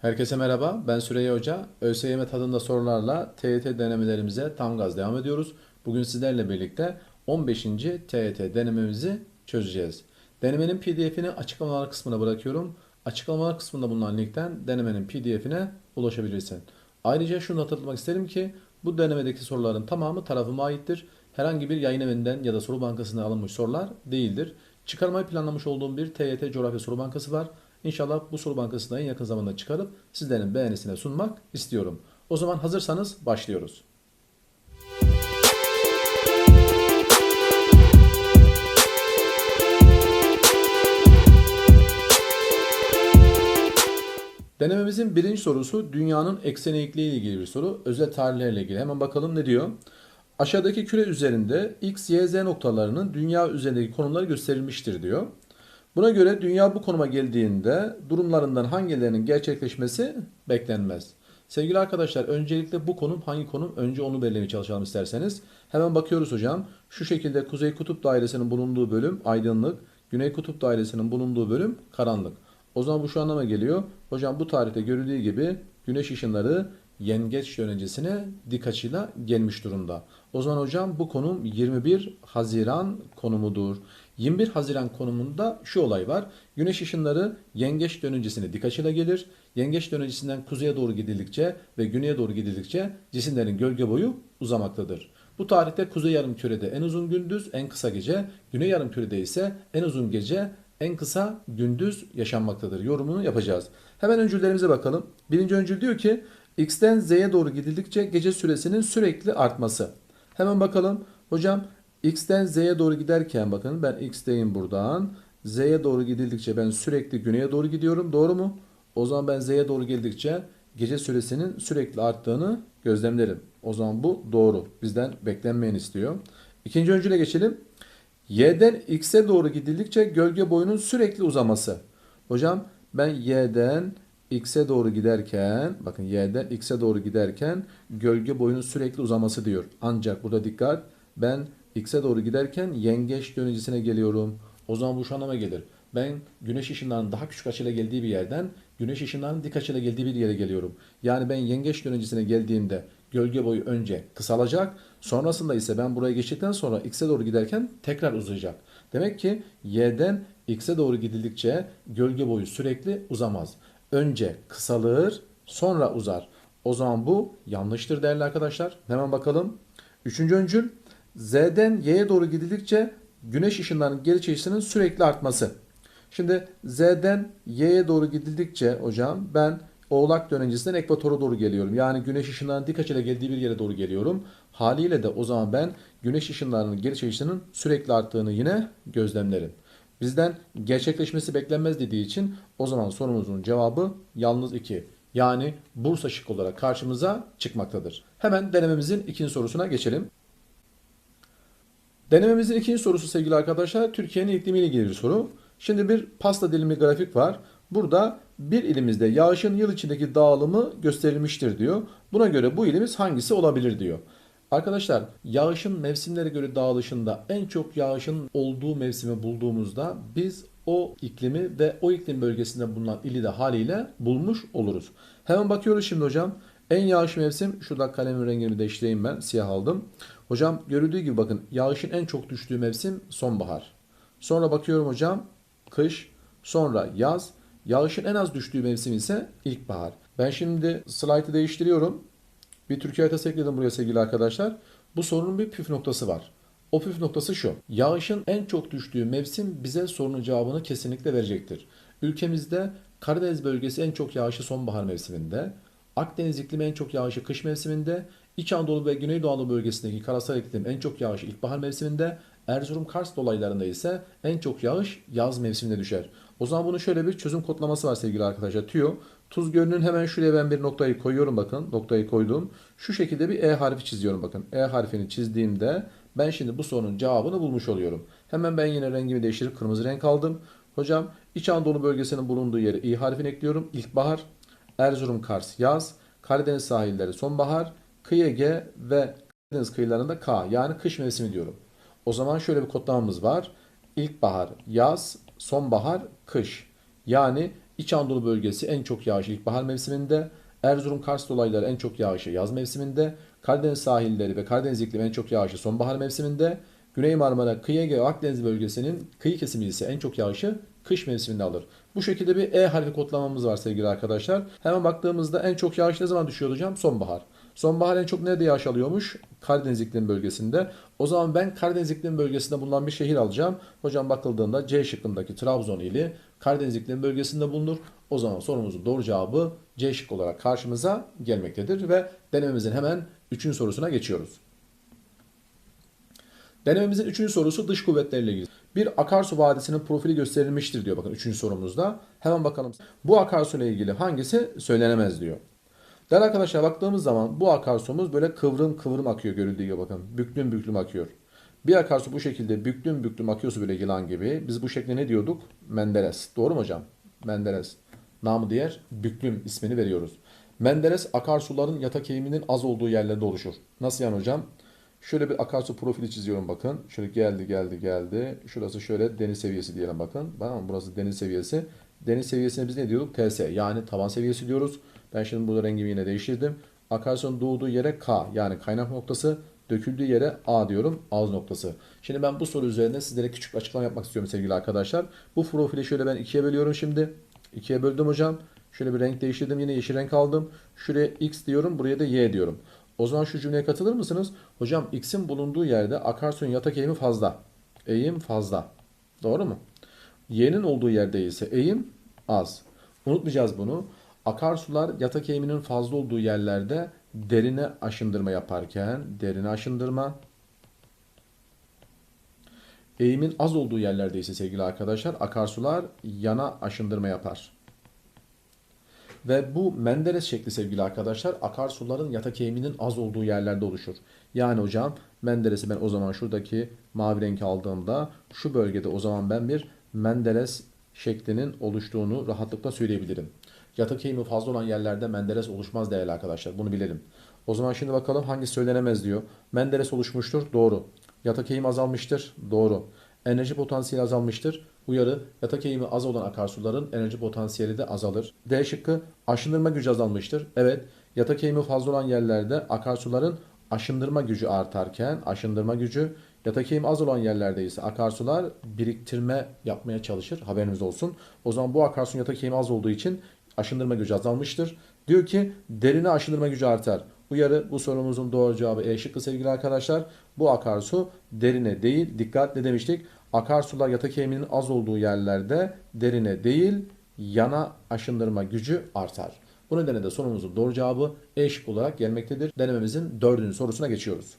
Herkese merhaba, ben Süreyya Hoca. ÖSYM tadında sorularla TYT denemelerimize tam gaz devam ediyoruz. Bugün sizlerle birlikte 15. TYT denememizi çözeceğiz. Denemenin pdf'ini açıklamalar kısmına bırakıyorum. Açıklamalar kısmında bulunan linkten denemenin pdf'ine ulaşabilirsin. Ayrıca şunu hatırlatmak isterim ki bu denemedeki soruların tamamı tarafıma aittir. Herhangi bir yayın evinden ya da soru bankasından alınmış sorular değildir. Çıkarmayı planlamış olduğum bir TYT coğrafya soru bankası var. İnşallah bu soru bankasını en yakın zamanda çıkarıp sizlerin beğenisine sunmak istiyorum. O zaman hazırsanız başlıyoruz. Denememizin birinci sorusu dünyanın ekseni eğikliği ile ilgili bir soru. Özel tarihlerle ilgili. Hemen bakalım ne diyor? Aşağıdaki küre üzerinde x, y, z noktalarının dünya üzerindeki konumları gösterilmiştir diyor. Buna göre dünya bu konuma geldiğinde durumlarından hangilerinin gerçekleşmesi beklenmez. Sevgili arkadaşlar öncelikle bu konum hangi konum? Önce onu belirlemeye çalışalım isterseniz. Hemen bakıyoruz hocam. Şu şekilde Kuzey Kutup Dairesi'nin bulunduğu bölüm aydınlık. Güney Kutup Dairesi'nin bulunduğu bölüm karanlık. O zaman bu şu anlama geliyor. Hocam bu tarihte görüldüğü gibi güneş ışınları yengeç yönecisine dik açıyla gelmiş durumda. O zaman hocam bu konum 21 Haziran konumudur. 21 Haziran konumunda şu olay var. Güneş ışınları yengeç dönüncisine dik açıyla gelir. Yengeç dönüncisinden kuzeye doğru gidildikçe ve güneye doğru gidildikçe cisimlerin gölge boyu uzamaktadır. Bu tarihte kuzey yarımkürede en uzun gündüz, en kısa gece, güney yarımkürede ise en uzun gece, en kısa gündüz yaşanmaktadır. Yorumunu yapacağız. Hemen öncüllerimize bakalım. Birinci öncül diyor ki x'ten z'ye doğru gidildikçe gece süresinin sürekli artması. Hemen bakalım. Hocam x'ten z'ye doğru giderken bakın ben x'teyim buradan. Z'ye doğru gidildikçe ben sürekli güneye doğru gidiyorum. Doğru mu? O zaman ben z'ye doğru geldikçe gece süresinin sürekli arttığını gözlemlerim. O zaman bu doğru. Bizden beklenmeyen istiyor. İkinci öncüle geçelim. Y'den X'e doğru gidildikçe gölge boyunun sürekli uzaması. Hocam ben Y'den X'e doğru giderken bakın Y'den X'e doğru giderken gölge boyunun sürekli uzaması diyor. Ancak burada dikkat ben X'e doğru giderken yengeç dönücüsüne geliyorum. O zaman bu şu anlama gelir. Ben güneş ışınlarının daha küçük açıyla geldiği bir yerden güneş ışınlarının dik açıyla geldiği bir yere geliyorum. Yani ben yengeç dönücüsüne geldiğimde gölge boyu önce kısalacak. Sonrasında ise ben buraya geçtikten sonra x'e doğru giderken tekrar uzayacak. Demek ki y'den x'e doğru gidildikçe gölge boyu sürekli uzamaz. Önce kısalır, sonra uzar. O zaman bu yanlıştır değerli arkadaşlar. Hemen bakalım. Üçüncü öncül z'den y'ye doğru gidildikçe güneş ışınlarının geri çekişinin sürekli artması. Şimdi z'den y'ye doğru gidildikçe hocam ben Oğlak dönencesinden ekvatora doğru geliyorum. Yani güneş ışınlarının dik açıyla geldiği bir yere doğru geliyorum. Haliyle de o zaman ben güneş ışınlarının geri çekişinin sürekli arttığını yine gözlemlerim. Bizden gerçekleşmesi beklenmez dediği için o zaman sorumuzun cevabı yalnız 2. Yani Bursa şık olarak karşımıza çıkmaktadır. Hemen denememizin ikinci sorusuna geçelim. Denememizin ikinci sorusu sevgili arkadaşlar Türkiye'nin iklimiyle ilgili bir soru. Şimdi bir pasta dilimli grafik var. Burada bir ilimizde yağışın yıl içindeki dağılımı gösterilmiştir diyor. Buna göre bu ilimiz hangisi olabilir diyor. Arkadaşlar yağışın mevsimlere göre dağılışında en çok yağışın olduğu mevsimi bulduğumuzda biz o iklimi ve o iklim bölgesinde bulunan ili de haliyle bulmuş oluruz. Hemen bakıyoruz şimdi hocam. En yağış mevsim şurada kalemin rengini değiştireyim ben siyah aldım. Hocam görüldüğü gibi bakın yağışın en çok düştüğü mevsim sonbahar. Sonra bakıyorum hocam kış, sonra yaz, Yağışın en az düştüğü mevsim ise ilkbahar. Ben şimdi slaytı değiştiriyorum. Bir Türkiye haritası ekledim buraya sevgili arkadaşlar. Bu sorunun bir püf noktası var. O püf noktası şu. Yağışın en çok düştüğü mevsim bize sorunun cevabını kesinlikle verecektir. Ülkemizde Karadeniz bölgesi en çok yağışı sonbahar mevsiminde, Akdeniz iklimi en çok yağışı kış mevsiminde, İç Anadolu ve Güneydoğu Anadolu bölgesindeki karasal iklim en çok yağışı ilkbahar mevsiminde, Erzurum Kars dolaylarında ise en çok yağış yaz mevsiminde düşer. O zaman bunun şöyle bir çözüm kodlaması var sevgili arkadaşlar. Tüyo. Tuz Gölü'nün hemen şuraya ben bir noktayı koyuyorum bakın. Noktayı koydum. Şu şekilde bir E harfi çiziyorum bakın. E harfini çizdiğimde ben şimdi bu sorunun cevabını bulmuş oluyorum. Hemen ben yine rengimi değiştirip kırmızı renk aldım. Hocam İç Anadolu bölgesinin bulunduğu yere İ harfini ekliyorum. İlkbahar, Erzurum, Kars yaz, Karadeniz sahilleri sonbahar, kıyı Ege ve Karadeniz kıyılarında K yani kış mevsimi diyorum. O zaman şöyle bir kodlamamız var. İlkbahar, yaz, sonbahar, kış. Yani İç Anadolu bölgesi en çok yağışı ilkbahar mevsiminde. Erzurum Kars dolayları en çok yağışı yaz mevsiminde. Karadeniz sahilleri ve Karadeniz iklimi en çok yağışı sonbahar mevsiminde. Güney Marmara, Kıyı Ege ve Akdeniz bölgesinin kıyı kesimi ise en çok yağışı kış mevsiminde alır. Bu şekilde bir E harfi kodlamamız var sevgili arkadaşlar. Hemen baktığımızda en çok yağış ne zaman düşüyor hocam? Sonbahar. Sonbahar en çok nerede yağış alıyormuş? Karadeniz iklim bölgesinde. O zaman ben Karadeniz iklim bölgesinde bulunan bir şehir alacağım. Hocam bakıldığında C şıkkındaki Trabzon ili Karadeniz iklim bölgesinde bulunur. O zaman sorumuzun doğru cevabı C şık olarak karşımıza gelmektedir ve denememizin hemen 3. sorusuna geçiyoruz. Denememizin 3. sorusu dış kuvvetlerle ilgili. Bir akarsu vadisinin profili gösterilmiştir diyor bakın 3. sorumuzda. Hemen bakalım. Bu akarsu ile ilgili hangisi söylenemez diyor. Değerli arkadaşlar baktığımız zaman bu akarsumuz böyle kıvrım kıvrım akıyor görüldüğü gibi bakın. Büklüm büklüm akıyor. Bir akarsu bu şekilde büklüm büklüm akıyorsa böyle yılan gibi. Biz bu şekle ne diyorduk? Menderes. Doğru mu hocam? Menderes. Namı diğer büklüm ismini veriyoruz. Menderes akarsuların yatak eğiminin az olduğu yerlerde oluşur. Nasıl yani hocam? Şöyle bir akarsu profili çiziyorum bakın. Şöyle geldi geldi geldi. Şurası şöyle deniz seviyesi diyelim bakın. Tamam? Burası deniz seviyesi. Deniz seviyesine biz ne diyorduk? TS yani taban seviyesi diyoruz. Ben şimdi burada rengimi yine değiştirdim. Akarsunun doğduğu yere K yani kaynak noktası. Döküldüğü yere A diyorum ağız noktası. Şimdi ben bu soru üzerine sizlere küçük bir açıklama yapmak istiyorum sevgili arkadaşlar. Bu profili şöyle ben ikiye bölüyorum şimdi. İkiye böldüm hocam. Şöyle bir renk değiştirdim yine yeşil renk aldım. Şuraya X diyorum buraya da Y diyorum. O zaman şu cümleye katılır mısınız? Hocam X'in bulunduğu yerde akarsuyun yatak eğimi fazla. Eğim fazla. Doğru mu? Y'nin olduğu yerde ise eğim az. Unutmayacağız bunu. Akarsular yatak eğiminin fazla olduğu yerlerde derine aşındırma yaparken derine aşındırma eğimin az olduğu yerlerde ise sevgili arkadaşlar akarsular yana aşındırma yapar. Ve bu Menderes şekli sevgili arkadaşlar akarsuların yatak eğiminin az olduğu yerlerde oluşur. Yani hocam Menderes'i ben o zaman şuradaki mavi renk aldığımda şu bölgede o zaman ben bir Menderes şeklinin oluştuğunu rahatlıkla söyleyebilirim. Yatak eğimi fazla olan yerlerde Menderes oluşmaz değerli arkadaşlar. Bunu bilelim. O zaman şimdi bakalım hangi söylenemez diyor. Menderes oluşmuştur. Doğru. Yatak eğimi azalmıştır. Doğru. Enerji potansiyeli azalmıştır. Uyarı, yatak eğimi az olan akarsuların enerji potansiyeli de azalır. D şıkkı, aşındırma gücü azalmıştır. Evet, yatak eğimi fazla olan yerlerde akarsuların aşındırma gücü artarken, aşındırma gücü, yatak eğimi az olan yerlerde ise akarsular biriktirme yapmaya çalışır. Haberiniz olsun. O zaman bu akarsunun yatak eğimi az olduğu için aşındırma gücü azalmıştır. Diyor ki derine aşındırma gücü artar. Uyarı bu sorumuzun doğru cevabı E şıkkı sevgili arkadaşlar. Bu akarsu derine değil dikkat demiştik? Akarsular yatak eğiminin az olduğu yerlerde derine değil yana aşındırma gücü artar. Bu nedenle de sorumuzun doğru cevabı E şıkkı olarak gelmektedir. Denememizin dördüncü sorusuna geçiyoruz.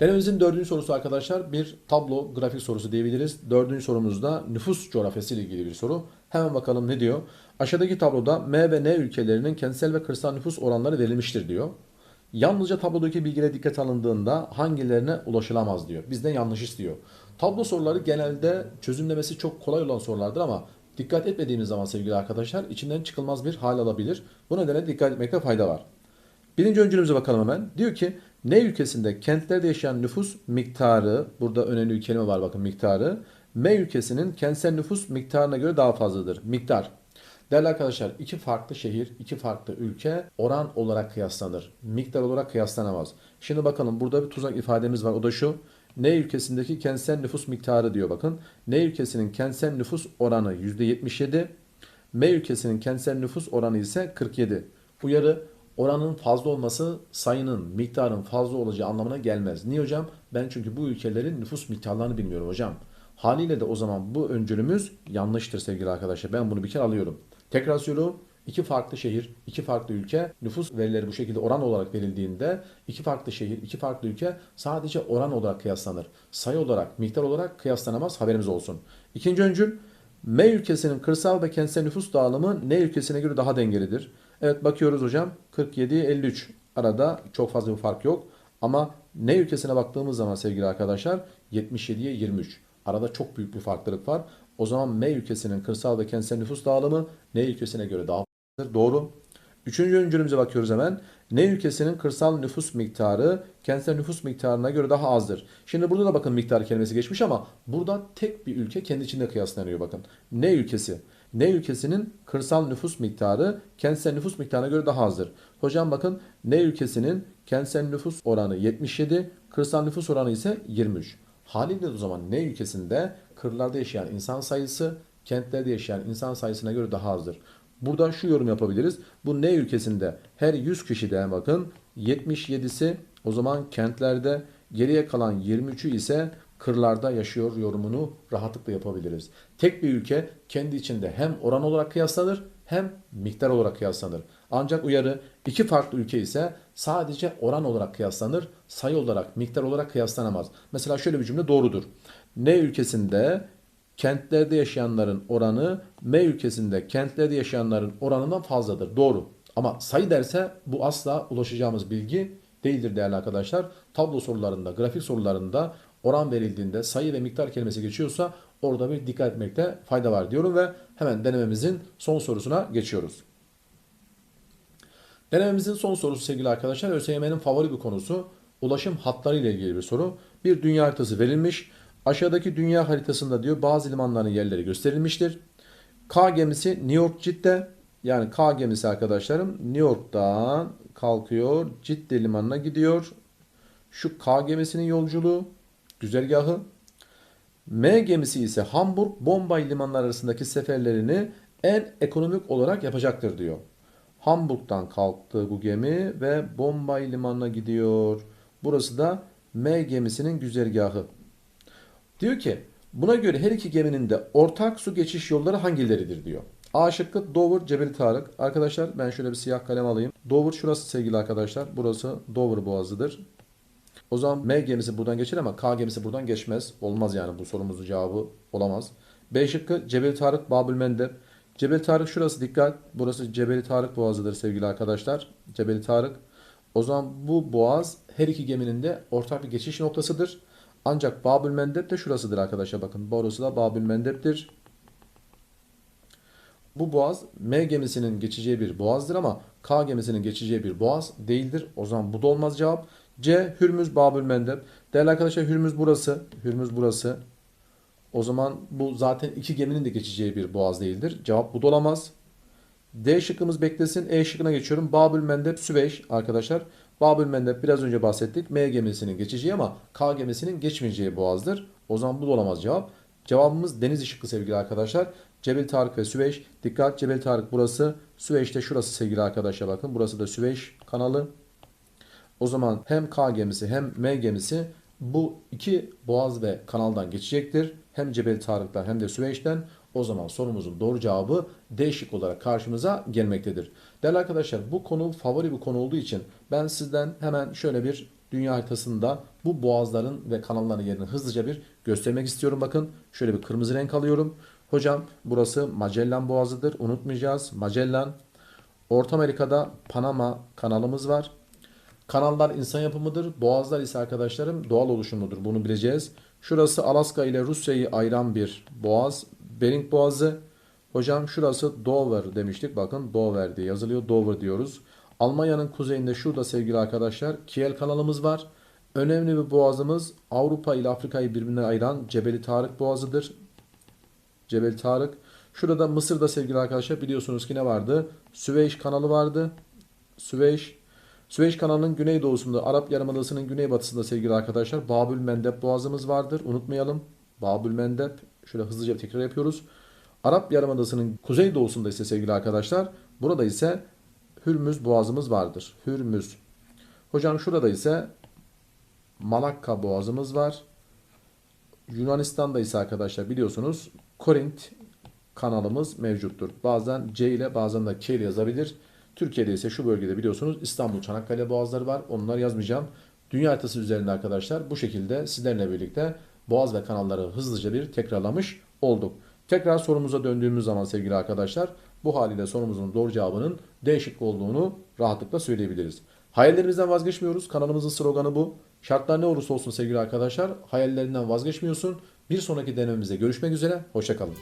Denememizin dördüncü sorusu arkadaşlar bir tablo grafik sorusu diyebiliriz. Dördüncü sorumuzda nüfus coğrafyası ile ilgili bir soru. Hemen bakalım ne diyor. Aşağıdaki tabloda M ve N ülkelerinin kentsel ve kırsal nüfus oranları verilmiştir diyor. Yalnızca tablodaki bilgilere dikkat alındığında hangilerine ulaşılamaz diyor. Bizden yanlış istiyor. Tablo soruları genelde çözümlemesi çok kolay olan sorulardır ama dikkat etmediğimiz zaman sevgili arkadaşlar içinden çıkılmaz bir hal alabilir. Bu nedenle dikkat etmekte fayda var. Birinci öncülümüze bakalım hemen. Diyor ki ne ülkesinde kentlerde yaşayan nüfus miktarı, burada önemli bir kelime var bakın miktarı, M ülkesinin kentsel nüfus miktarına göre daha fazladır. Miktar. Değerli arkadaşlar iki farklı şehir, iki farklı ülke oran olarak kıyaslanır. Miktar olarak kıyaslanamaz. Şimdi bakalım burada bir tuzak ifademiz var. O da şu. Ne ülkesindeki kentsel nüfus miktarı diyor bakın. Ne ülkesinin kentsel nüfus oranı %77. M ülkesinin kentsel nüfus oranı ise 47. Uyarı oranın fazla olması sayının, miktarın fazla olacağı anlamına gelmez. Niye hocam? Ben çünkü bu ülkelerin nüfus miktarlarını bilmiyorum hocam. Haliyle de o zaman bu öncülümüz yanlıştır sevgili arkadaşlar. Ben bunu bir kere alıyorum. Tekrar söylüyorum. İki farklı şehir, iki farklı ülke nüfus verileri bu şekilde oran olarak verildiğinde iki farklı şehir, iki farklı ülke sadece oran olarak kıyaslanır. Sayı olarak, miktar olarak kıyaslanamaz haberimiz olsun. İkinci öncül M ülkesinin kırsal ve kentsel nüfus dağılımı N ülkesine göre daha dengelidir. Evet bakıyoruz hocam 47'ye 53 arada çok fazla bir fark yok. Ama N ülkesine baktığımız zaman sevgili arkadaşlar 77'ye 23 arada çok büyük bir farklılık var. O zaman M ülkesinin kırsal ve kentsel nüfus dağılımı N ülkesine göre daha fazladır. Doğru. Üçüncü öncülümüze bakıyoruz hemen. N ülkesinin kırsal nüfus miktarı kentsel nüfus miktarına göre daha azdır. Şimdi burada da bakın miktar kelimesi geçmiş ama burada tek bir ülke kendi içinde kıyaslanıyor bakın. N ülkesi. ne ülkesinin kırsal nüfus miktarı kentsel nüfus miktarına göre daha azdır? Hocam bakın ne ülkesinin kentsel nüfus oranı 77, kırsal nüfus oranı ise 23. Haliyle o zaman ne ülkesinde kırlarda yaşayan insan sayısı kentlerde yaşayan insan sayısına göre daha azdır. Burada şu yorum yapabiliriz. Bu ne ülkesinde her 100 kişiden bakın 77'si o zaman kentlerde geriye kalan 23'ü ise kırlarda yaşıyor yorumunu rahatlıkla yapabiliriz. Tek bir ülke kendi içinde hem oran olarak kıyaslanır hem miktar olarak kıyaslanır. Ancak uyarı iki farklı ülke ise sadece oran olarak kıyaslanır, sayı olarak, miktar olarak kıyaslanamaz. Mesela şöyle bir cümle doğrudur. Ne ülkesinde kentlerde yaşayanların oranı M ülkesinde kentlerde yaşayanların oranından fazladır. Doğru. Ama sayı derse bu asla ulaşacağımız bilgi değildir değerli arkadaşlar. Tablo sorularında, grafik sorularında oran verildiğinde sayı ve miktar kelimesi geçiyorsa orada bir dikkat etmekte fayda var diyorum ve hemen denememizin son sorusuna geçiyoruz. Denememizin son sorusu sevgili arkadaşlar ÖSYM'nin favori bir konusu ulaşım hatları ile ilgili bir soru. Bir dünya haritası verilmiş. Aşağıdaki dünya haritasında diyor bazı limanların yerleri gösterilmiştir. K gemisi New York Cidde yani K gemisi arkadaşlarım New York'tan kalkıyor Cidde limanına gidiyor. Şu K gemisinin yolculuğu güzergahı. M gemisi ise Hamburg Bombay limanları arasındaki seferlerini en ekonomik olarak yapacaktır diyor. Hamburg'dan kalktı bu gemi ve Bombay limanına gidiyor. Burası da M gemisinin güzergahı. Diyor ki buna göre her iki geminin de ortak su geçiş yolları hangileridir diyor. A şıkkı Dover Cebeli Tarık. Arkadaşlar ben şöyle bir siyah kalem alayım. Dover şurası sevgili arkadaşlar. Burası Dover Boğazı'dır. O zaman M gemisi buradan geçer ama K gemisi buradan geçmez. Olmaz yani bu sorumuzun cevabı olamaz. B şıkkı Cebeli Tarık Babül Mendeb. Cebeli Tarık şurası dikkat. Burası Cebeli Tarık Boğazı'dır sevgili arkadaşlar. Cebeli Tarık. O zaman bu boğaz her iki geminin de ortak bir geçiş noktasıdır. Ancak Babül Mendeb de şurasıdır arkadaşlar bakın. Burası da Babül Mendeb'dir. Bu boğaz M gemisinin geçeceği bir boğazdır ama K gemisinin geçeceği bir boğaz değildir. O zaman bu da olmaz cevap. C. Hürmüz Babül Mendeb. Değerli arkadaşlar Hürmüz burası. Hürmüz burası. O zaman bu zaten iki geminin de geçeceği bir boğaz değildir. Cevap bu da olamaz. D şıkkımız beklesin. E şıkkına geçiyorum. Babül Mendeb Süveyş arkadaşlar. Babül Mendeb biraz önce bahsettik. M gemisinin geçeceği ama K gemisinin geçmeyeceği boğazdır. O zaman bu da olamaz cevap. Cevabımız deniz şıkkı sevgili arkadaşlar. Cebel Tarık ve Süveyş. Dikkat Cebel Tarık burası. Süveyş de şurası sevgili arkadaşlar bakın. Burası da Süveyş kanalı. O zaman hem K gemisi hem M gemisi bu iki boğaz ve kanaldan geçecektir. Hem Cebel Tarık'tan hem de Süveyş'ten. O zaman sorumuzun doğru cevabı D şık olarak karşımıza gelmektedir. Değerli arkadaşlar bu konu favori bir konu olduğu için ben sizden hemen şöyle bir dünya haritasında bu boğazların ve kanalların yerini hızlıca bir göstermek istiyorum. Bakın şöyle bir kırmızı renk alıyorum. Hocam burası Magellan Boğazı'dır. Unutmayacağız. Magellan. Orta Amerika'da Panama kanalımız var. Kanallar insan yapımıdır. Boğazlar ise arkadaşlarım doğal oluşumludur. Bunu bileceğiz. Şurası Alaska ile Rusya'yı ayıran bir boğaz. Bering Boğazı. Hocam şurası Dover demiştik. Bakın Dover diye yazılıyor. Dover diyoruz. Almanya'nın kuzeyinde şurada sevgili arkadaşlar Kiel kanalımız var. Önemli bir boğazımız Avrupa ile Afrika'yı birbirine ayıran Cebeli Tarık Boğazı'dır. Cebel Tarık. Şurada Mısır'da sevgili arkadaşlar biliyorsunuz ki ne vardı? Süveyş kanalı vardı. Süveyş. Süveyş kanalının güneydoğusunda, Arap Yarımadası'nın güneybatısında sevgili arkadaşlar Babül Mendeb boğazımız vardır. Unutmayalım. Babül Mendeb. Şöyle hızlıca tekrar yapıyoruz. Arap Yarımadası'nın kuzeydoğusunda ise sevgili arkadaşlar burada ise Hürmüz boğazımız vardır. Hürmüz. Hocam şurada ise Malakka boğazımız var. Yunanistan'da ise arkadaşlar biliyorsunuz Korint kanalımız mevcuttur. Bazen C ile bazen de K ile yazabilir. Türkiye'de ise şu bölgede biliyorsunuz İstanbul Çanakkale boğazları var. Onları yazmayacağım. Dünya haritası üzerinde arkadaşlar bu şekilde sizlerle birlikte boğaz ve kanalları hızlıca bir tekrarlamış olduk. Tekrar sorumuza döndüğümüz zaman sevgili arkadaşlar bu haliyle sorumuzun doğru cevabının D şıkkı olduğunu rahatlıkla söyleyebiliriz. Hayallerimizden vazgeçmiyoruz. Kanalımızın sloganı bu. Şartlar ne olursa olsun sevgili arkadaşlar hayallerinden vazgeçmiyorsun. Bir sonraki denememizde görüşmek üzere. Hoşçakalın.